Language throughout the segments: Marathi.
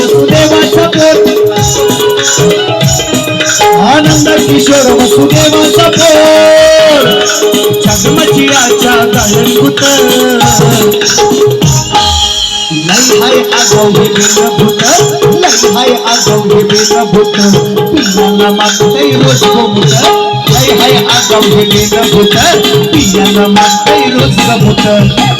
वसुदेवाचा पोर आनंद किशोर वसुदेवाचा पोर जगमचियाच्या गायनभूत नाही हाय आगाऊ हे बेनभूत नाही हाय आगाऊ हे बेनभूत पिल्लांना मागतय रोज गोमुत. नाही हाय आगाऊ हे बेनभूत पिल्लांना मागतय रोज गोमुत.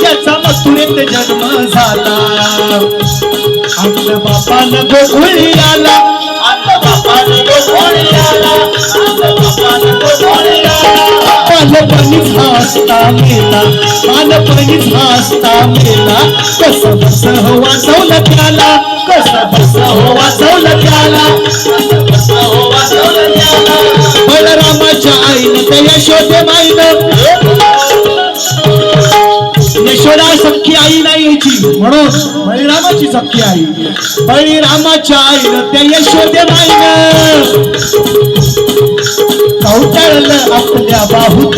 याचा मथुरेत जन्म झाला. आपल्या बापानं गोकुळी आला बापानं गोकुळी आला बापानं गोकुळी आला हसता मेला बालपणीच हसता मेला. कस बस हो वाचवलं त्याला कस बस हो वाचवलं त्याला. बलरामाच्या हो आईनं त्या यशोदे यशोदा सख्खी आई नाही यायची म्हणून बळीरामाची सख्खी आई. बळीरामाच्या आईनं त्या यशोदे माईनं कवटाळलं आपल्या बाहूत.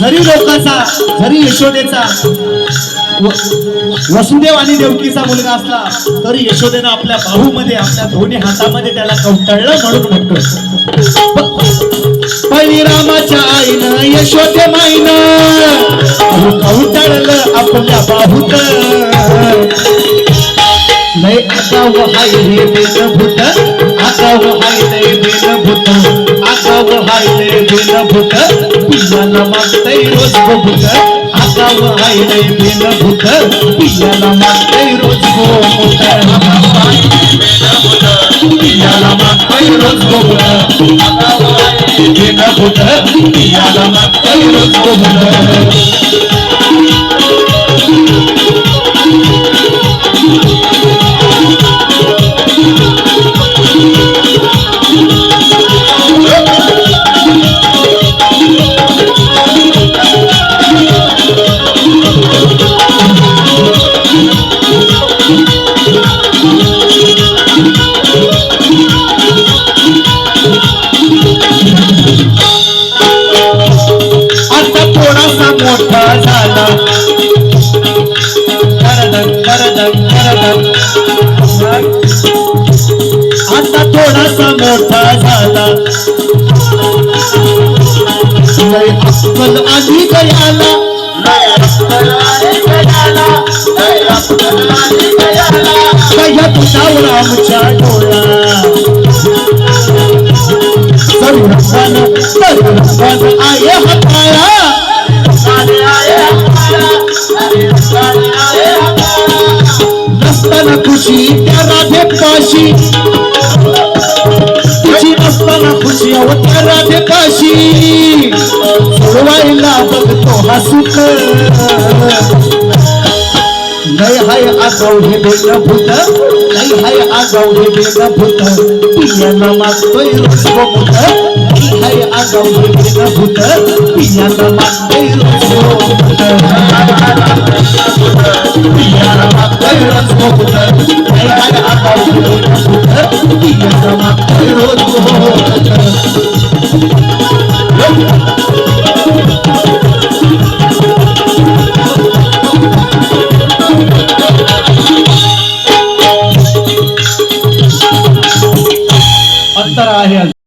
जरी लोकाचा जरी यशोदेचा वसुदेव आणि देवकीचा मुलगा असला तरी यशोदेनं आपल्या बाहूमध्ये आपल्या दोन्ही हातामध्ये त्याला कवटाळलं म्हणून म्हणतो बळीरामाच्या आईनं यशोदे माईनं कवटाळलं आपल्या बाहूत लय आगाव हाय रे बेनभूत आता आगाव हाय रे बेन भूत आगाव हाय रे बेन मागतय रोज भूत आगाव हाय रे बेन भूत पियाला मागतय रोज भूत पियाला मागतय रोज भूत आगाव हाय रे बेन भूत पियाला मागतय रोज भूत मोठा लय अक्कल आली गयाला लय गयाला लय गयाला तुझावर आमच्या डोळा आये नसताना खुशी त्या राधे पाशी खुशी काशी. त्या राधे पाशी सोडवायला बघतो हसुक लय हाय आगाऊ हे बेन भूत नाही हाय आगाऊ हे बेन भूत पियाला मागतोय रोज भूत. हाय आगाऊ हे बेन भूत पियाला मागतोय रोज